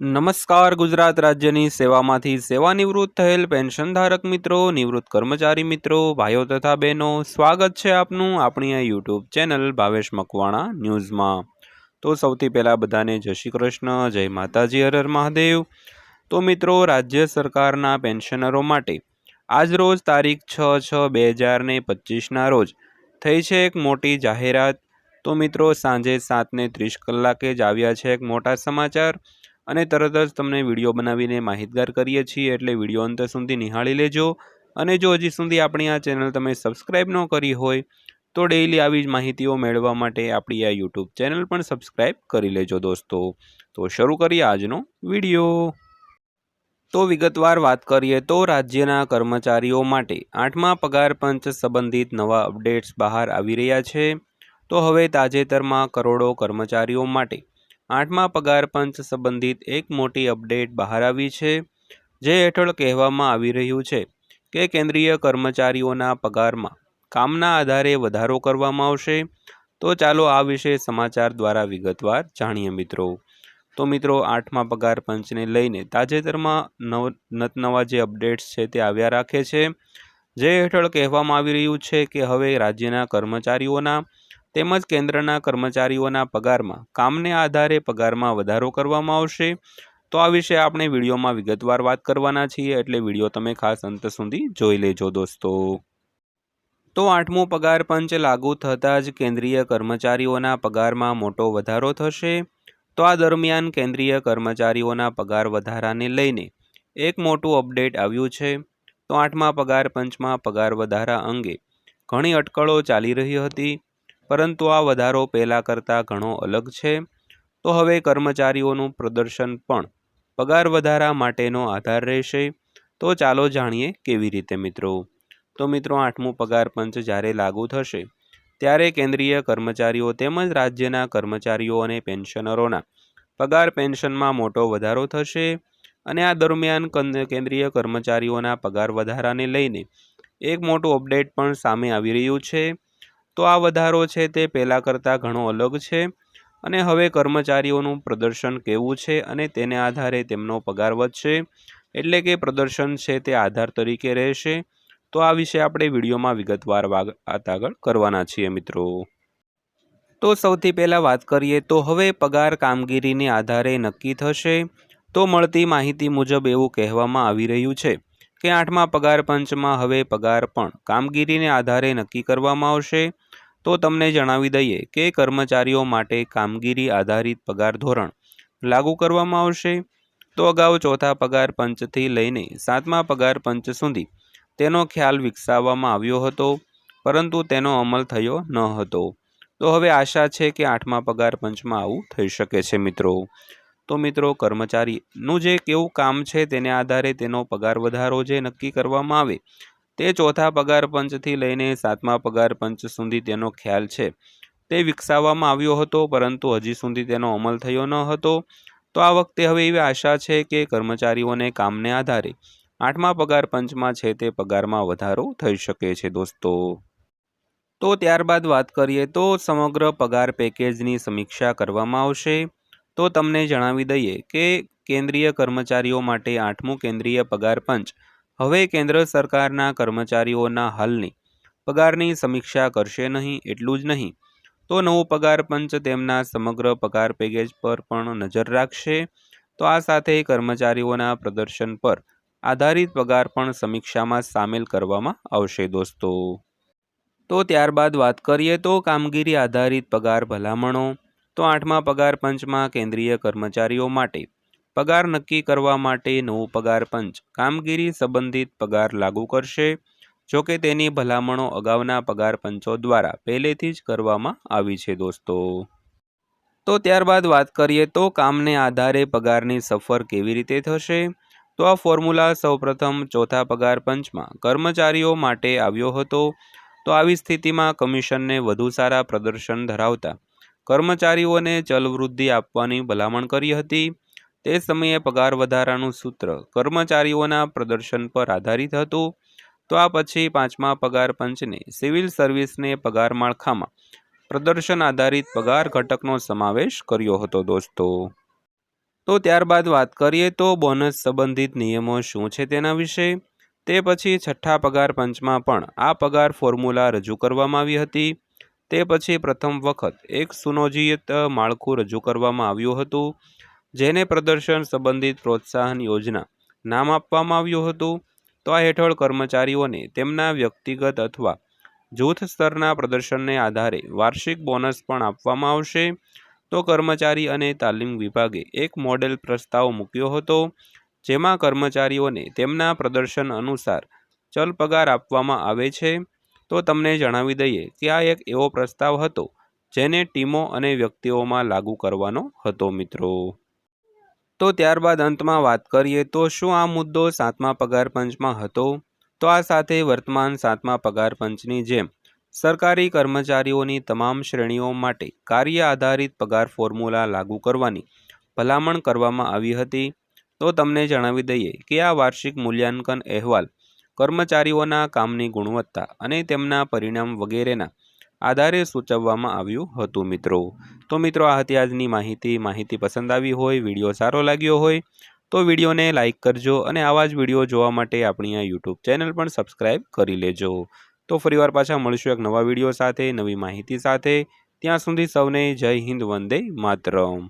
નમસ્કાર, ગુજરાત રાજ્યની સેવામાંથી સેવાનિવૃત્ત થયેલ પેન્શનધારક મિત્રો, નિવૃત્ત કર્મચારી મિત્રો, ભાઈઓ તથા બહેનો, સ્વાગત છે આપનું આપણી આ યુટ્યુબ ચેનલ ભાવેશ મકવાણા ન્યૂઝમાં. તો સૌથી પહેલાં બધાને જય શ્રી કૃષ્ણ, જય માતાજી, હર હર મહાદેવ. તો મિત્રો, રાજ્ય સરકારના પેન્શનરો માટે આજ રોજ તારીખ છ છ બે હજાર ને પચીસના રોજ થઈ છે એક મોટી જાહેરાત. તો મિત્રો, સાંજે સાતને ત્રીસ કલાકે જ આવ્યા છે એક મોટા સમાચાર. અને તરત જ તમને વીડિયો બનાવીને માહિતગાર કરીએ છીએ એટલે વીડિયો અંત સુધી નિહાળી લેજો. અને જો હજી સુધી આપણી આ ચેનલ તમે સબસ્ક્રાઈબ ન કરી હોય, તો ડેઈલી આવી જ માહિતીઓ મેળવવા માટે આપણી આ યુટ્યુબ ચેનલ પણ સબસ્ક્રાઈબ કરી લેજો દોસ્તો. તો શરૂ કરીએ આજનો વીડિયો. તો વિગતવાર વાત કરીએ તો રાજ્યના કર્મચારીઓ માટે આઠમા પગાર પંચ સંબંધિત નવા અપડેટ્સ બહાર આવી રહ્યા છે. તો હવે તાજેતરમાં કરોડો કર્મચારીઓ માટે આઠમા પગાર પંચ સંબંધિત એક મોટી અપડેટ બહાર આવી છે, જે હેઠળ કહેવામાં આવી રહ્યું છે કે કેન્દ્રીય કર્મચારીઓના પગારમાં કામના આધારે વધારો કરવામાં આવશે. તો ચાલો આ વિશે સમાચાર દ્વારા વિગતવાર જાણીએ મિત્રો. તો મિત્રો, આઠમા પગાર પંચને લઈને તાજેતરમાં નવ, નતનવા જે અપડેટ્સ છે તે આવ્યા રાખે છે, જે હેઠળ કહેવામાં આવી રહ્યું છે કે હવે રાજ્યના કર્મચારીઓના તેમજ કેન્દ્રના કર્મચારીઓના પગારમાં, કામને આધારે પગારમાં વધારો કરવામાં આવશે. તો આ વિશે આપણે વિડીયોમાં વિગતવાર વાત કરવાના છીએ, એટલે વીડિયો તમે ખાસ અંત સુધી જોઈ લેજો દોસ્તો. તો આઠમું પગાર પંચ લાગુ થતાં જ કેન્દ્રીય કર્મચારીઓના પગારમાં મોટો વધારો થશે. તો આ દરમિયાન કેન્દ્રીય કર્મચારીઓના પગાર વધારાને લઈને એક મોટું અપડેટ આવ્યું છે. તો આઠમા પગાર પંચમાં પગાર વધારા અંગે ઘણી અટકળો ચાલી રહી હતી. પરંતુ આ વધારો પહેલાં કરતાં ઘણો અલગ છે. તો હવે કર્મચારીઓનું પ્રદર્શન પણ પગાર વધારા માટેનો આધાર રહેશે. તો ચાલો જાણીએ કેવી રીતે મિત્રો. તો મિત્રો આઠમું પગાર પંચ જ્યારે લાગુ થશે, ત્યારે કેન્દ્રીય કર્મચારીઓ તેમજ રાજ્યના કર્મચારીઓ અને પેન્શનરોના પગાર પેન્શનમાં મોટો વધારો થશે અને આ દરમિયાન કેન્દ્રીય કર્મચારીઓના પગાર વધારાને લઈને એક મોટું અપડેટ પણ સામે આવી રહ્યું છે. તો આ વધારો છે તે પહેલાં કરતાં ઘણો અલગ છે અને હવે કર્મચારીઓનું પ્રદર્શન કેવું છે અને તેને આધારે તેમનો પગાર વધશે એટલે કે પ્રદર્શન છે તે આધાર તરીકે રહેશે. તો આ વિશે આપણે વિડીયોમાં વિગતવાર વાત આગળ કરવાના છીએ મિત્રો. તો સૌથી પહેલાં વાત કરીએ તો હવે પગાર કામગીરીને આધારે નક્કી થશે. તો મળતી માહિતી મુજબ એવું કહેવામાં આવી રહ્યું છે કે આઠમા પગાર પંચમાં હવે પગાર પણ કામગીરીને આધારે નક્કી કરવામાં આવશે? તો તમને જણાવી દઈએ કે કર્મચારીઓ માટે કામગીરી આધારિત પગાર ધોરણ લાગુ કરવામાં આવશે. તો અગાઉ ચોથા પગાર પંચથી લઈને સાતમા પગાર પંચ સુધી તેનો ખ્યાલ વિકસાવવામાં આવ્યો હતો, પરંતુ તેનો અમલ થયો ન હતો. તો હવે આશા છે કે આઠમા પગાર પંચમાં આવું થઈ શકે છે મિત્રો. તો મિત્રો કર્મચારીનું જે કેવું કામ છે તેને આધારે તેનો પગાર વધારો જે નક્કી કરવામાં આવે, તે ચોથા પગાર પંચથી લઈને સાતમા પગાર પંચ સુધી તેનો ખ્યાલ છે. તે વિકસાવવામાં આવ્યો હતો, પરંતુ હજી સુધી તેનો અમલ થયો ન હતો. તો આ વખતે હવે એવી આશા છે કે કર્મચારીઓને કામને આધારે આઠમા પગાર પંચમાં છે તે પગારમાં વધારો થઈ શકે છે દોસ્તો. તો ત્યારબાદ વાત કરીએ તો સમગ્ર પગાર પેકેજની સમીક્ષા કરવામાં આવશે. તો તમને જણાવી દઈએ કે કેન્દ્રીય કર્મચારીઓ માટે આઠમું કેન્દ્રીય પગાર પંચ. હવે કેન્દ્ર સરકારના કર્મચારીઓના હાલની પગારની સમીક્ષા કરશે નહીં, એટલું જ નહીં. તો નવું પગાર પંચ તેમના સમગ્ર પગાર પેકેજ પર પણ નજર રાખશે. તો આ સાથે કર્મચારીઓના પ્રદર્શન પર આધારિત પગાર પણ સમીક્ષામાં સામેલ કરવામાં આવશે દોસ્તો. તો ત્યારબાદ વાત કરીએ તો કામગીરી આધારિત પગાર ભલામણો. તો આઠમા પગાર પંચમાં કેન્દ્રીય કર્મચારીઓ માટે પગાર નક્કી કરવા માટે નવું પગાર પંચ કામગીરી સંબંધિત પગાર લાગુ કરશે, જો કે તેની ભલામણો અગાઉના પગાર પંચો દ્વારા પહેલેથી જ કરવામાં આવી છે દોસ્તો. તો ત્યારબાદ વાત કરીએ તો કામને આધારે પગારની સફર કેવી રીતે થશે? તો આ ફોર્મ્યુલા સૌપ્રથમ ચોથા પગાર પંચમાં કર્મચારીઓ માટે આવ્યો હતો. તો આવી સ્થિતિમાં કમિશનને વધુ સારા પ્રદર્શન ધરાવતા કર્મચારીઓને ચલવૃદ્ધિ આપવાની ભલામણ કરી હતી. તે સમયે પગાર વધારાનું સૂત્ર કર્મચારીઓના પ્રદર્શન પર આધારિત હતું. તો આ પછી પાંચમા પગાર પંચને સિવિલ સર્વિસને પગાર માળખામાં પ્રદર્શન આધારિત પગાર ઘટકનો સમાવેશ કર્યો હતો દોસ્તો. તો ત્યારબાદ વાત કરીએ તો બોનસ સંબંધિત નિયમો શું છે તેના વિશે? તે પછી છઠ્ઠા પગાર પંચમાં પણ આ પગાર ફોર્મ્યુલા રજૂ કરવામાં આવી હતી. તે પછી પ્રથમ વખત એક સુનિયોજિત માળખું રજૂ કરવામાં આવ્યું હતું, જેને પ્રદર્શન સંબંધિત પ્રોત્સાહન યોજના નામ આપવામાં આવ્યું હતું. તો આ હેઠળ કર્મચારીઓને તેમના વ્યક્તિગત અથવા જૂથ સ્તરના પ્રદર્શનને આધારે વાર્ષિક બોનસ પણ આપવામાં આવશે. તો કર્મચારી અને તાલીમ વિભાગે એક મોડેલ પ્રસ્તાવ મૂક્યો હતો, જેમાં કર્મચારીઓને તેમના પ્રદર્શન અનુસાર ચલ પગાર આપવામાં આવે છે. તો તમને જણાવી દઈએ કે આ એક એવો પ્રસ્તાવ હતો જેને ટીમો અને વ્યક્તિઓમાં લાગુ કરવાનો હતો મિત્રો. તો ત્યારબાદ અંતમાં વાત કરીએ તો શું આ મુદ્દો સાતમા પગાર પંચમાં હતો? તો આ સાથે વર્તમાન સાતમા પગાર પંચની જેમ સરકારી કર્મચારીઓની તમામ શ્રેણીઓ માટે કાર્ય આધારિત પગાર ફોર્મ્યુલા લાગુ કરવાની ભલામણ કરવામાં આવી હતી. તો તમને જણાવી દઈએ કે આ વાર્ષિક મૂલ્યાંકન અહેવાલ કર્મચારીઓના કામની ગુણવત્તા અને તેમના પરિણામ વગેરેના આધારે સૂચવવામાં આવ્યું હતું, મિત્રો. તો મિત્રો, આ હતી આજની માહિતી. માહિતી પસંદ આવી હોય, વીડિયો સારો લાગ્યો હોય, તો વિડીયોને લાઇક કરજો અને આવા જ વીડિયો જોવા માટે આપણી આ યુટ્યુબ ચેનલ પણ સબસ્ક્રાઈબ કરી લેજો. તો ફરીવાર પાછા મળીશું એક નવા વીડિયો સાથે, નવી માહિતી સાથે. ત્યાં સુધી સૌને જય હિન્દ, વંદે માતરમ.